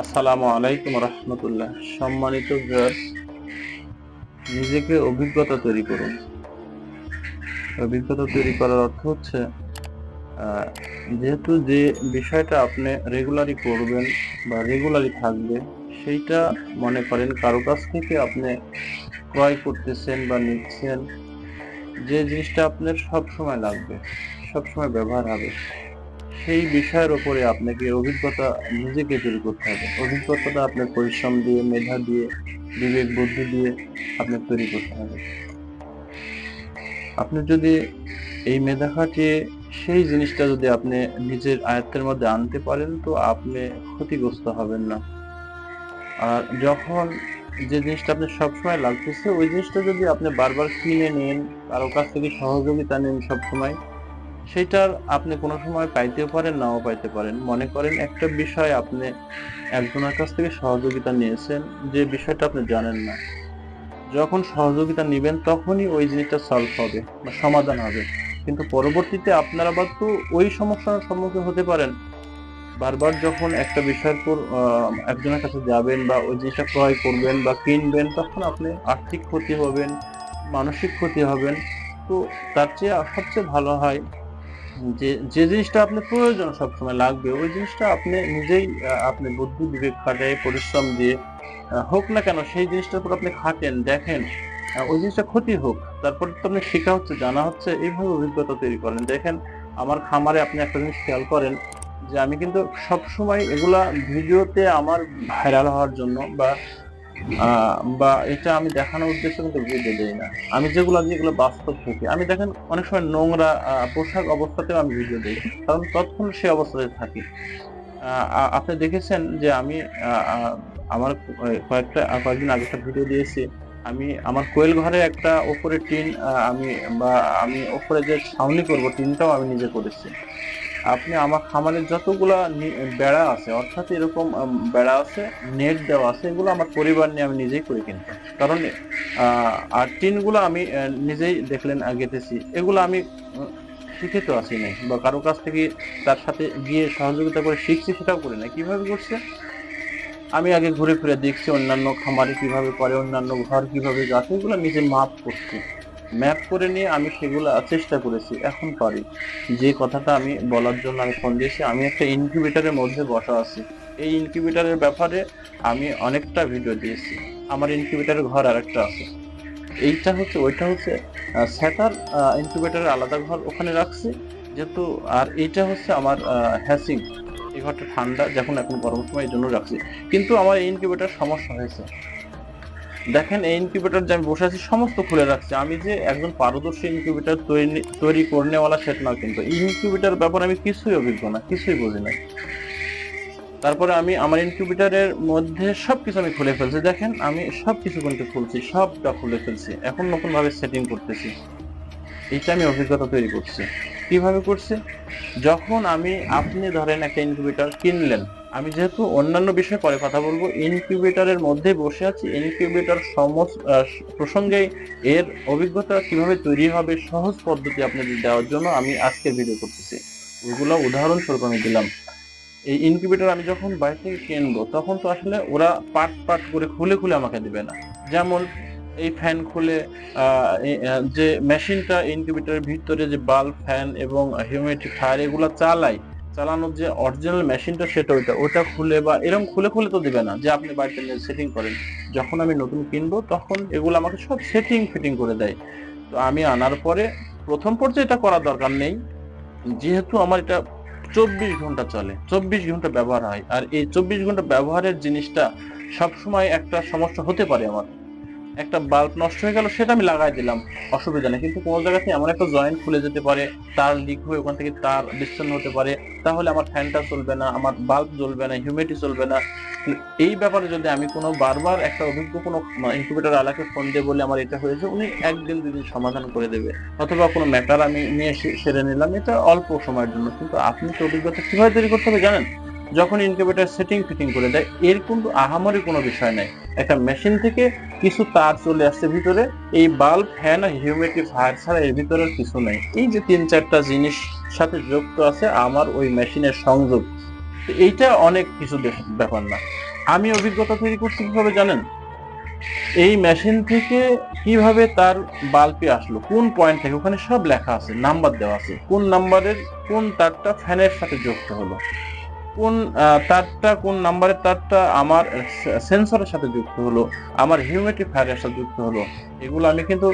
আসসালামু আলাইকুম রহমতুল্লাহ। সম্মানিত নিজেকে অভিজ্ঞতা তৈরি করুন। অভিজ্ঞতা তৈরি করার অর্থ হচ্ছে যেহেতু যে বিষয়টা আপনি রেগুলারই করবেন বা রেগুলারই থাকবে, সেইটা মনে করেন কারও কাছ থেকে আপনি ক্রয় করতেছেন বা নিচ্ছেন, যে জিনিসটা আপনার সবসময় লাগবে, সবসময় ব্যবহার হবে। সেই বিষয়ের উপরে আপনাকে অভিজ্ঞতা নিজেকে তৈরি করতে হবে। অভিজ্ঞতাটা আপনার পরিশ্রম দিয়ে, মেধা দিয়ে, বিবেক, বুদ্ধি দিয়ে আপনার তৈরি করতে হবে। আপনি যদি এই মেধা খাটিয়ে সেই জিনিসটা যদি আপনি নিজের আয়ত্তের মধ্যে আনতে পারেন, তো আপনি ক্ষতিগ্রস্ত হবেন না। আর যখন যে জিনিসটা আপনার সবসময় লাগতেছে, ওই জিনিসটা যদি আপনি বারবার কিনে নেন, কারও কাছ থেকে সহযোগিতা নেন সবসময় সেটার আপনি কোনো সময় পাইতেও পারেন, নাও পাইতে পারেন। মনে করেন একটা বিষয় আপনি একজনের কাছ থেকে সহযোগিতা নিয়েছেন, যে বিষয়টা আপনি জানেন না। যখন সহযোগিতা নেবেন তখনই ওই জিনিসটা সলভ হবে বা সমাধান হবে। কিন্তু পরবর্তীতে আপনারা আবার তো ওই সমস্যার সম্মুখীন হতে পারেন। বারবার যখন একটা বিষয়ের পর একজনের কাছে যাবেন বা ওই জিনিসটা ক্রয় করবেন বা কিনবেন, তখন আপনি আর্থিক ক্ষতি হবেন, মানসিক ক্ষতি হবেন। তো তার চেয়ে সবচেয়ে ভালো হয় যে যে জিনিসটা আপনার প্রয়োজন সবসময় লাগবে, ওই জিনিসটা আপনি নিজেই আপনি বুদ্ধি বিবেক খাটায়, পরিশ্রম দিয়ে হোক না কেন সেই জিনিসটার উপর আপনি খাটেন, দেখেন ওই জিনিসটা ক্ষতি হোক। তারপরে তো আপনি শেখা হচ্ছে, জানা হচ্ছে, এইভাবে অভিজ্ঞতা তৈরি করেন। দেখেন, আমার খামারে আপনি একটা জিনিস খেয়াল করেন, যে আমি কিন্তু সব সময় এগুলা ভিডিওতে আমার ভাইরাল হওয়ার জন্য বা বা এটা আমি দেখানোর উদ্দেশ্যে কিন্তু ভিডিও দেই না। আমি যেগুলো যেগুলো বাস্তব থেকে আমি দেখেন, অনেক সময় নোংরা পোশাক অবস্থাতেও আমি ভিডিও দিই। কারণ তৎক্ষণ সে অবস্থাতে থাকি। আপনি দেখেছেন যে আমি আমার কয়েকটা কয়েকদিন আগে একটা ভিডিও দিয়েছি। আমি আমার কোয়েল ঘরে একটা ওপরে টিন আমি, বা আমি ওপরে যে ছাউনি করব, টিনটাও আমি নিজে করেছি। আপনি আমার খামারের যতগুলা বেড়া আছে, অর্থাৎ এরকম বেড়া আছে, নেট দেওয়া আছে, এগুলো আমার পরিবার নিয়ে আমি নিজেই করি কিন্তু কারণ আর টিনগুলো আমি নিজেই দেখলেন গেঁথেছি। এগুলো আমি শিখে তো আসি নাই, বা কারও কাছ থেকে তার সাথে গিয়ে সহযোগিতা করে শিখছি সেটাও করি না কীভাবে করছে? আমি আগে ঘুরে ফিরে দেখছি অন্যান্য খামারে কীভাবে করে অন্যান্য ঘর কীভাবে গাছ এগুলো নিজে মাপ করছি। ম্যাপ করে নিয়ে আমি সেগুলো চেষ্টা করেছি, এখন পারি। যে কথাটা আমি বলার জন্য আমি ফোন দিয়েছি, আমি একটা ইনকিউবেটরের মধ্যে বসা আছি। এই ইনকিউবেটরের ব্যাপারে আমি অনেকটা ভিডিও দিয়েছি। আমার ইনকিউবেটরের ঘর আরেকটা আছে। এইটা হচ্ছে, ওইটা হচ্ছে স্যাটার ইনকিউবেটরের আলাদা ঘর ওখানে রাখছি। যেহেতু, আর এইটা হচ্ছে আমার হ্যাসিং এই ঘরটা ঠান্ডা, যখন এখন গরম সময়, এই জন্য রাখছি। কিন্তু আমার ইনকিউবেটর সমস্যা হয়েছে। দেখেন, এই ইনকিউবেটর যে আমি বসে আছি, সমস্ত খুলে রাখছি। আমি যে একজন পারদর্শী ইনকিউবেটর তৈরি তৈরি করনেওয়ালা সেটা না কিন্তু। ইনকিউবেটর ব্যাপারে আমি কিছুই অভিজ্ঞ না, কিছুই বুঝি না। তারপরে আমি আমার ইনকিউবেটরের মধ্যে সবকিছু আমি খুলে ফেলছি। দেখেন, আমি সবকিছু কিন্তু খুলছি, সবটা খুলে ফেলছি। এখন নতুন ভাবে সেটিং করতেছি। এইটা আমি অভিজ্ঞতা তৈরি করছি। কীভাবে করছে? যখন আমি, আপনি ধরেন একটা ইনকিউবেটর কিনলেন, আমি যেহেতু অন্যান্য বিষয়ে পরে কথা বলব ইনকিউবেটরের মধ্যে বসে আছি ইনকিউবেটর সমস্ত প্রসঙ্গে এর অভিজ্ঞতা কীভাবে তৈরি হবে, সহজ পদ্ধতি আপনাদের দেওয়ার জন্য আমি আজকের ভিডিও করতেছি। ওইগুলো উদাহরণস্বরূপ আমি দিলাম। এই ইনকিউবেটর আমি যখন বাইরে থেকে কিনবো, তখন তো আসলে ওরা পার্ট পার্ট করে খুলে খুলে আমাকে দিবে না। যেমন এই ফ্যান খুলে যে মেশিনটা ইনকিউবেটরের ভিতরে যে বাল্ব ফ্যান এবং হিউমিডিফায়ার এগুলো চালাই চালানোর যে অরিজিনাল মেশিনটা সেটা ওইটা ওটা খুলে বা এরকম খুলে খুলে তো দিবে না, যে আপনি বাড়িতে সেটিং করেন। যখন আমি নতুন কিনবো, তখন এগুলো আমাকে সব সেটিং ফিটিং করে দেয়। তো আমি আনার পরে প্রথম পর্যায়ে এটা করার দরকার নেই। যেহেতু আমার এটা চব্বিশ ঘণ্টা চলে, চব্বিশ ঘণ্টা ব্যবহার হয়। আর এই চব্বিশ ঘণ্টা ব্যবহারের জিনিসটা সবসময় একটা সমস্যা হতে পারে আমার। একটা বাল্ব নষ্ট হয়ে গেল, সেটা আমি লাগাই দিলাম। অসুবিধা নেই। কিন্তু কোনো জায়গাতে এমন একটা জয়েন্ট খুলে যেতে পারে, তার লিক হয়ে ওখান থেকে তার বিচ্ছিন্ন হতে পারে, তাহলে আমার ফ্যানটা চলবে না, আমার বাল্ব জ্বলবে না হিউমিডিটি চলবে না। এই ব্যাপারে যদি আমি কোনো বারবার একটা অভিজ্ঞ কোনো ইনকিউবেটর আলাকে ফোন দিয়ে বলে, আমার এটা হয়েছে, উনি একদিন, দুদিন সমাধান করে দেবে। অথবা কোনো ম্যাটার আমি নিয়ে সেরে নিলাম, এটা অল্প সময়ের জন্য। কিন্তু আপনি তো অভিজ্ঞতা কীভাবে তৈরি করতে হবে জানেন? যখন ইনকিউবেটর সেটিং ফিটিং করে দেয়, এর কিন্তু আহামরি কোনো বিষয় নাই। একটা মেশিন থেকে কিছু তার চলে আসছে ভিতরে। এই বাল্ব ফ্যান আর হিউমিডিফায়ার ছাড়া এর ভিতরে কিছু নেই। এই যে তিন চারটা জিনিস সাথে যুক্ত আছে, আমার ওই মেশিনের সংযোগ। এইটা অনেক কিছু ব্যাপার না। আমি অভিজ্ঞতা তৈরি করছি কীভাবে জানেন? এই মেশিন থেকে কীভাবে তার বাল্বে আসলো, কোন পয়েন্ট থেকে, ওখানে সব লেখা আছে নাম্বার দেওয়া আছে। কোন নাম্বারের কোন তারটা ফ্যানের সাথে যুক্ত হলো। কোন তারটা, কোন নাম্বারের তারটা আমার সেন্সরের সাথে যুক্ত হলো, আমার হিউমিডিফায়ারের সাথে যুক্ত হলো, এগুলো আমি কিন্তু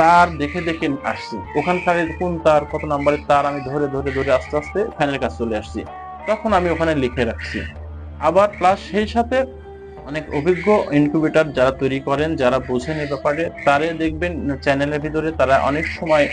তার দেখে দেখে আসছি। ওখানকার কোন তার, কত নাম্বারের তার, আমি ধরে ধরে ধরে আস্তে আস্তে ফ্যানের কাছে চলে আসছি। তখন আমি ওখানে লিখে রাখছি। আবার প্লাস সেই সাথে অনেক অভিজ্ঞ ইনকিউবেটর যারা তৈরি করেন, যারা বোঝেন এ ব্যাপারে, তারে দেখবেন চ্যানেলের ভিতরে তারা অনেক সময়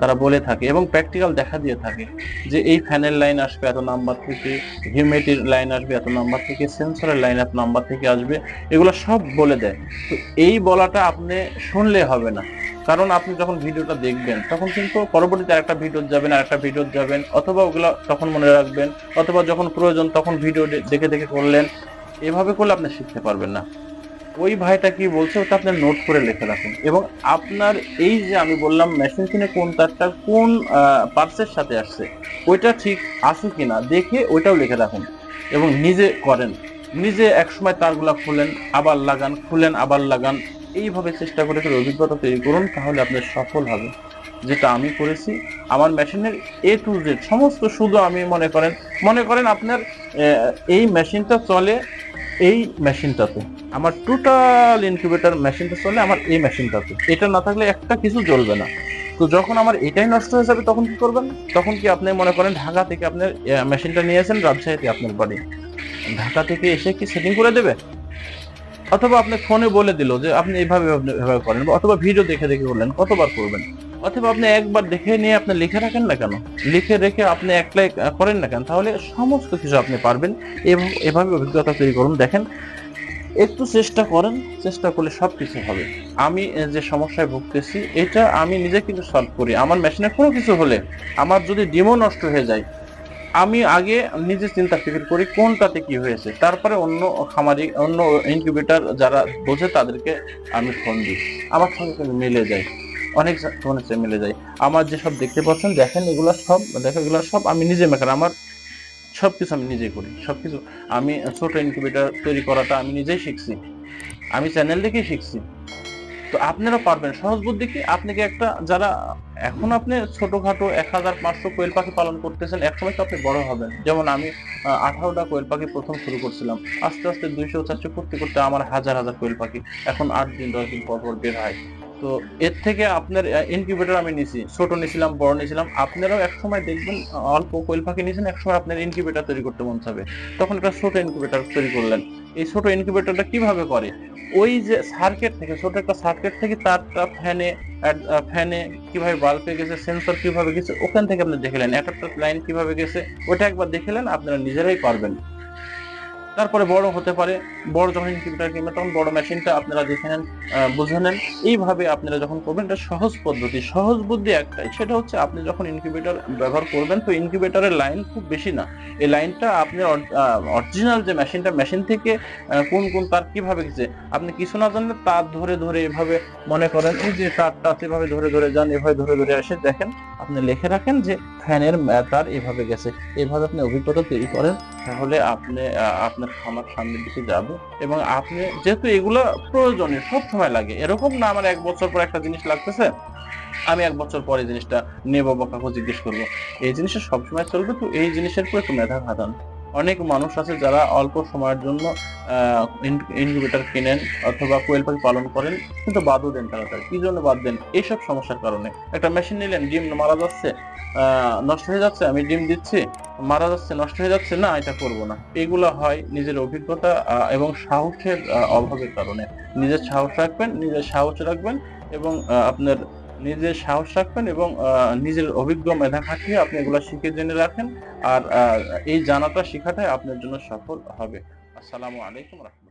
তারা বলে থাকে এবং প্র্যাকটিক্যাল দেখা দিয়ে থাকে যে এই ফ্যানের লাইন আসবে এত নাম্বার থেকে হিউমেটির লাইন আসবে এত নাম্বার থেকে সেন্সরের লাইন এত নাম্বার থেকে আসবে, এগুলো সব বলে দেয়। তো এই বলাটা আপনি শুনলে হবে না। কারণ আপনি যখন ভিডিওটা দেখবেন, তখন কিন্তু পরবর্তীতে আরেকটা ভিডিও যাবেন, আরেকটা ভিডিও যাবেন, অথবা ওগুলো তখন মনে রাখবেন, অথবা যখন প্রয়োজন তখন ভিডিও দেখে দেখে করলেন এভাবে করলে আপনি শিখতে পারবেন না। ওই ভাইটা কি বলছে, ওটা আপনি নোট করে লিখে রাখুন। এবং আপনার এই যে আমি বললাম মেশিন কিনে কোন তারটা কোন পার্সের সাথে আসছে, ওইটা ঠিক আছে কিনা দেখে ওইটাও লিখে রাখুন। এবং নিজে করেন। নিজে একসময় তারগুলা খুলেন, আবার লাগান, খুলেন, আবার লাগান। এইভাবে চেষ্টা করে অভিজ্ঞতা তৈরি করুন, তাহলে আপনি সফল হবে। যেটা আমি করেছি, আমার মেশিনের এ টু জেড সমস্ত শুধু আমি মনে করেন মনে করেন আপনার এই মেশিনটা চলে এই মেশিনটাতে। আমার টোটাল ইনকিউবেটর মেশিনটা চলে আমার এই মেশিনটাতে। এটা না থাকলে একটা কিছু জ্বলবে না। তো যখন আমার এটাই নষ্ট হয়ে যাবে, তখন কি করবেন? তখন কি আপনি মনে করেন ঢাকা থেকে আপনার মেশিনটা নিয়ে নিয়েছেন রাজশাহীতে আপনার বাড়ি। ঢাকা থেকে এসে কি সেটিং করে দেবে? অথবা আপনি ফোনে বলে দিল যে আপনি এইভাবে এভাবে করেন অথবা ভিডিও দেখে দেখে করলেন, কতবার করবেন? অথবা আপনি একবার দেখে নিয়ে আপনি লিখে রাখেন না কেন? লিখে রেখে আপনি আহ, করেন না কেন? তাহলে সমস্ত কিছু আপনি পারবেন। এভাবে অভিজ্ঞতা তৈরি করুন। দেখেন একটু চেষ্টা করেন চেষ্টা করলে সব কিছু হবে। আমি যে সমস্যায় ভুগতেছি এটা আমি নিজে কিন্তু সলভ করি। আমার মেশিনে কোনো কিছু হলে আমার যদি ডিমও নষ্ট হয়ে যায় আমি আগে নিজে চিন্তা ফিকির করি কোনটাতে কি হয়েছে। তারপরে অন্য খামারি অন্য ইনকিউবেটর যারা বোঝে তাদেরকে আমি ফোন দিই। আমার সঙ্গে মিলে যায়। অনেক ফোনের চেয়ে মিলে যায়। আমার যেসব দেখতে পাচ্ছেন দেখেন এগুলো সব দেখো এগুলো সব আমি নিজে মেকার, আমার সব কিছু আমি নিজে করি সব কিছু আমি ছোটো ইনকিউবেটর তৈরি করাটা আমি নিজেই শিখছি। আমি চ্যানেল দেখেই শিখছি। তো আপনারা পারবেন, সহজ বুদ্ধি কি? আপনি কি একটা, যারা এখন আপনি ছোটখাটো এক হাজার পাঁচশো কোয়েল পাখি পালন করতেছেন একসময় তো আপনি বড় হবেন। যেমন আমি আঠারোটা কোয়েল পাখি প্রথম শুরু করছিলাম। আস্তে আস্তে দুইশো, চারশো করতে করতে আমার হাজার হাজার কোয়েল পাখি এখন আট দিন, দশ দিন পর পর বের হয়। তো এর থেকে আপনার ইনকিউবেটর আমি নিছি। ছোট নিছিলাম, বড় নিছিলাম। আপনারাও এক সময় দেখবেন, অল্প কোয়েল পাখি নিয়েছেন এক সময় আপনার ইনকিউবেটর তৈরি করতে মন চাবে। তখন একটা ছোট ইনকিউবেটর তৈরি করলেন। এই ছোট ইনকিউবেটরটা কীভাবে করে? ওই যে সার্কিট থেকে, ছোট একটা সার্কিট থেকে তারটা ফ্যানে ফ্যানে কীভাবে বাল্বে গেছে সেন্সর কীভাবে গেছে, ওখান থেকে আপনি দেখলেন এক একটা লাইন কীভাবে গেছে, ওটা একবার দেখলেন আপনারা নিজেরাই পারবেন। তারপরে বড় হতে পারে, বড় যখন ইনকিউবেটর কিনবেন তখন বড় মেশিনটা আপনারা দেখে নেন বুঝে নেন। এইভাবে আপনারা যখন করবেন, এটা সহজ পদ্ধতি। সহজ বুদ্ধি একটাই, সেটা হচ্ছে আপনি যখন ইনকিউবেটর ব্যবহার করবেন, তো ইনকিউবেটরের লাইন খুব বেশি না। এই লাইনটা আপনি অরিজিনাল যে মেশিনটা মেশিন থেকে কোন কোন তার কীভাবে গেছে, আপনি কিছু না জানলে তার ধরে ধরে এভাবে মনে করেন এই যে তারটা এভাবে ধরে ধরে যান, এভাবে ধরে ধরে আসে। দেখেন আপনি লিখে রাখেন যে ফ্যানের তার এভাবে গেছে। এভাবে আপনি অভিজ্ঞতা তৈরি করেন, তাহলে আপনি আপনার খামার সামনের দিকে যাবে এবং আপনি যেহেতু এগুলো প্রয়োজনীয়, সব সময় লাগে। এরকম না আমার এক বছর পর একটা জিনিস লাগতেছে, আমি এক বছর পরে জিনিসটা নেব বা কাকু জিজ্ঞেস করব। এই জিনিসটা সবসময় চলবে, তো এই জিনিসের প্রতি মেধা খাটান। অনেক মানুষ আছে যারা অল্প সময়ের জন্য ইনকিউবেটর কিনেন অথবা কোয়েল পাখি পালন করেন, কিন্তু বাদও দেন তারা তার। কি জন্য বাদ দেন? এইসব সমস্যার কারণে। একটা মেশিন নিলেন, ডিম মারা যাচ্ছে নষ্ট হয়ে যাচ্ছে, আমি ডিম দিচ্ছি, মারা যাচ্ছে, নষ্ট হয়ে যাচ্ছে, না, এটা করব না। এগুলো হয় নিজের অভিজ্ঞতা এবং সাহসের অভাবের কারণে। নিজের সাহস রাখবেন, নিজের সাহস রাখবেন, এবং আপনার নিজের সাহস রাখবেন এবং নিজের অভিজ্ঞ মেধা খাটিয়ে আপনি এগুলো শিখে জেনে রাখেন। আর এই জানাটা শেখাটাই আপনার জন্য সফল হবে। আসসালামু আলাইকুম রহমতুল্লাহ।